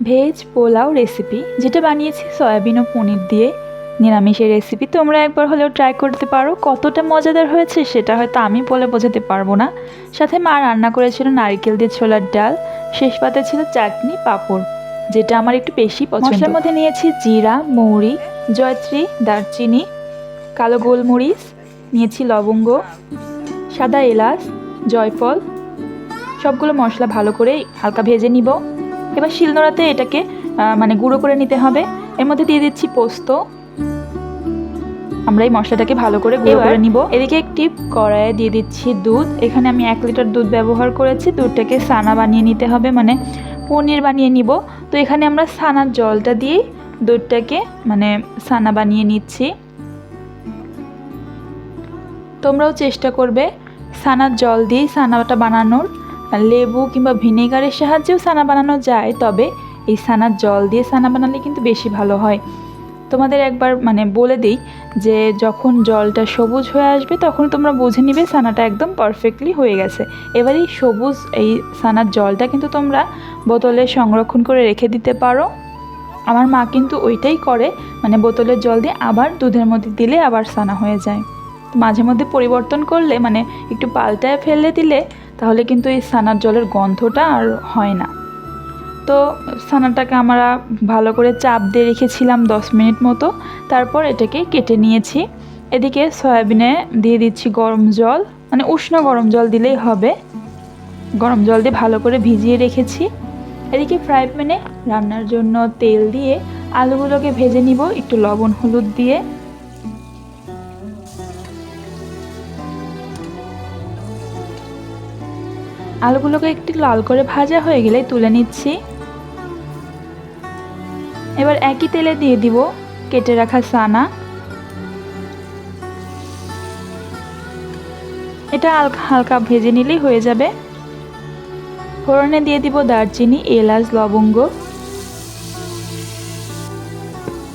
Veg pulao recipe যেটা বানিয়েছি soybean ও পনির দিয়ে। নিরামিষের রেসিপি তোমরা একবার হলেও ট্রাই করতে পারো। কতটা মজাদার হয়েছে সেটা হয়তো আমি বলে বোঝাতে পারব না। সাথে মা রান্না করেছিল নারকেল দিয়ে ছোলার ডাল শেষ পাতে ছিল চাটনি পাঁপড় যেটা আমার একটু বেশি পছন্দ। মশলার মধ্যে নিয়েছি জিরা মৌরি জয়ত্রী দারচিনি কালো গোলমরিচ নিয়েছি লবঙ্গ সাদা এলাচ জয়ফল সবগুলো মশলা ভালো করে হালকা ভেজে নিব। এবার শিলনোড়াতে এটাকে মানে গুঁড়ো করে নিতে হবে। এর মধ্যে দিয়ে দিচ্ছি পোস্ত। আমরা এই মশলাটাকে ভালো করে গুঁড়ো করে নিব। এদিকে একটি কড়াইয়ে দিয়ে দিচ্ছি দুধ। এখানে আমি এক লিটার দুধ ব্যবহার করেছি। দুধটাকে সানা বানিয়ে নিতে হবে মানে পনির বানিয়ে নিব। তো এখানে আমরা সানার জলটা দিয়ে দুধটাকে মানে সানা বানিয়ে নিচ্ছি। তোমরাও চেষ্টা করবে সানার জল দিয়েই সানাটা বানানোর। লেবু কিংবা ভিনেগারের সাহায্যেও সানা বানানো যায়, তবে এই সানার জল দিয়ে সানা বানালে কিন্তু বেশি ভালো হয়। তোমাদের একবার মানে বলে দিই যে যখন জলটা সবুজ হয়ে আসবে, তখন তোমরা বুঝে নিবে সানাটা একদম পারফেক্টলি হয়ে গেছে। এবার সবুজ এই সানার জলটা কিন্তু তোমরা বোতলে সংরক্ষণ করে রেখে দিতে পারো। আমার মা কিন্তু ওইটাই করে মানে বোতলের জল দিয়ে আবার দুধের মধ্যে দিলে আবার সানা হয়ে যায়। মাঝে মধ্যে পরিবর্তন করলে মানে একটু পাল্টায় ফেলে দিলে তাহলে কিন্তু এই সানার জলের গন্ধটা আর হয় না। তো সানাটাকে আমরা ভালো করে চাপ দিয়ে রেখেছিলাম দশ মিনিট মতো, তারপর এটাকে কেটে নিয়েছি। এদিকে সয়াবিনে দিয়ে দিচ্ছি গরম জল মানে উষ্ণ গরম জল দিলেই হবে। গরম জল দিয়ে ভালো করে ভিজিয়ে রেখেছি। এদিকে ফ্রাই প্যানে রান্নার জন্য তেল দিয়ে আলুগুলোকে ভেজে নিব, একটু লবণ, হলুদ দিয়ে। আলুগুলোকে একটু লাল করে ভাজা হয়ে গেলে তুলে নিচ্ছি। এবার একই তেলে দিয়ে দিব কেটে রাখা সানা এটা হালকা ভেজে নিলেই হয়ে যাবে। ফোড়নে দিয়ে দিব দারচিনি, এলাচ, লবঙ্গ।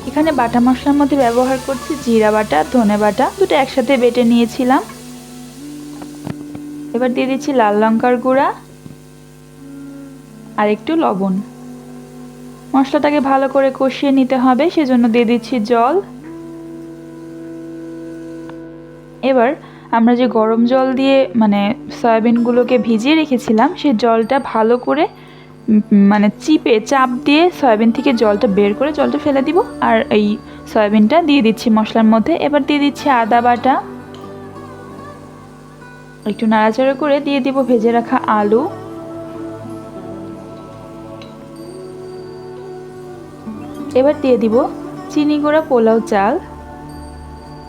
এখানে বাটা মশলার মধ্যে ব্যবহার করছি জিরা বাটা, ধনে বাটা, দুটো একসাথে বেটে নিয়েছিলাম। এবার দিয়ে দিচ্ছি লাল লঙ্কার গুঁড়া আর একটু লবণ। মশলাটাকে ভালো করে কষিয়ে নিতে হবে, সেজন্য দিয়ে দিচ্ছি জল। এবার আমরা যে গরম জল দিয়ে মানে সয়াবিনগুলোকে ভিজিয়ে রেখেছিলাম, সেই জলটা ভালো করে মানে চিপে চাপ দিয়ে সয়াবিন থেকে জলটা বের করে জলটা ফেলে দিব। আর এই সয়াবিনটা দিয়ে দিচ্ছি মশলার মধ্যে। এবার দিয়ে দিচ্ছি আদা বাটা। একটু নাড়াচাড়া করে দিয়ে দিব ভেজে রাখা আলু। এবার দিয়ে দিব চিনি গুঁড়া পোলাও চাল।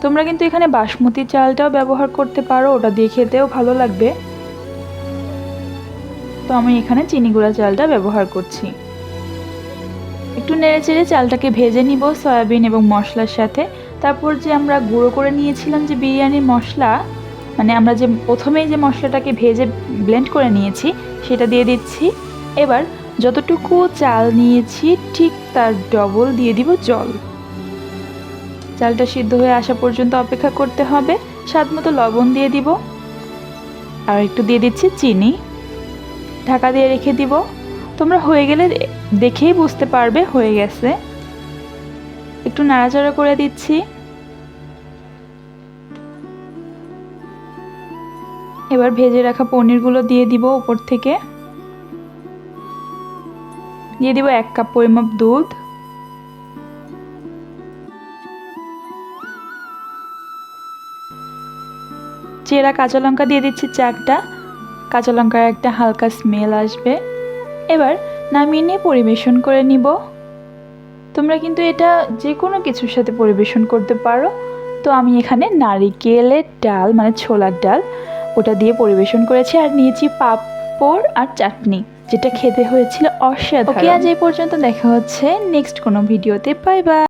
তোমরা কিন্তু এখানে বাসমতি চালটাও ব্যবহার করতে পারো, ওটা দিয়ে খেতেও ভালো লাগবে। তো আমি এখানে চিনি গুঁড়া চালটা ব্যবহার করছি। একটু নেড়ে চেড়ে চালটাকে ভেজে নিব সয়াবিন এবং মশলার সাথে। তারপর যে আমরা গুঁড়ো করে নিয়েছিলাম যে বিরিয়ানির মশলা মানে আমরা যে প্রথমেই যে মশলাটাকে ভেজে ব্লেন্ড করে নিয়েছি, সেটা দিয়ে দিচ্ছি। এবার যতটুকু চাল নিয়েছি, ঠিক তার ডবল দিয়ে দিব জল। চালটা সিদ্ধ হয়ে আসা পর্যন্ত অপেক্ষা করতে হবে। স্বাদ মতো লবণ দিয়ে দিব। আর একটু দিয়ে দিচ্ছি চিনি। ঢাকা দিয়ে রেখে দিব। তোমরা হয়ে গেলে দেখেই বুঝতে পারবে হয়ে গেছে। একটু নাড়াচাড়া করে দিচ্ছি। এবার ভেজে রাখা পনিরগুলো দিয়ে দিব উপর থেকে। দিয়ে দিব এক কাপ পরিমাপ দুধ। চেরা কাঁচা লঙ্কা দিয়ে দিচ্ছি চারটা। কাঁচা লঙ্কার একটা হালকা স্মেল আসবে। এবার নামিয়ে নিয়ে পরিবেশন করে নিব। তোমরা কিন্তু এটা যে কোনো কিছুর সাথে পরিবেশন করতে পারো। তো আমি এখানে নারিকেলের ডাল মানে ছোলার ডাল ওটা দিয়ে পরিবেশন করেছি আর নিয়েছি পাপড় আর চাটনি, যেটা খেতে হয়েছিল অসাধারণ। ওকে, আজ এই পর্যন্ত দেখা হচ্ছে। নেক্সট কোনো ভিডিওতে, বাই বাই।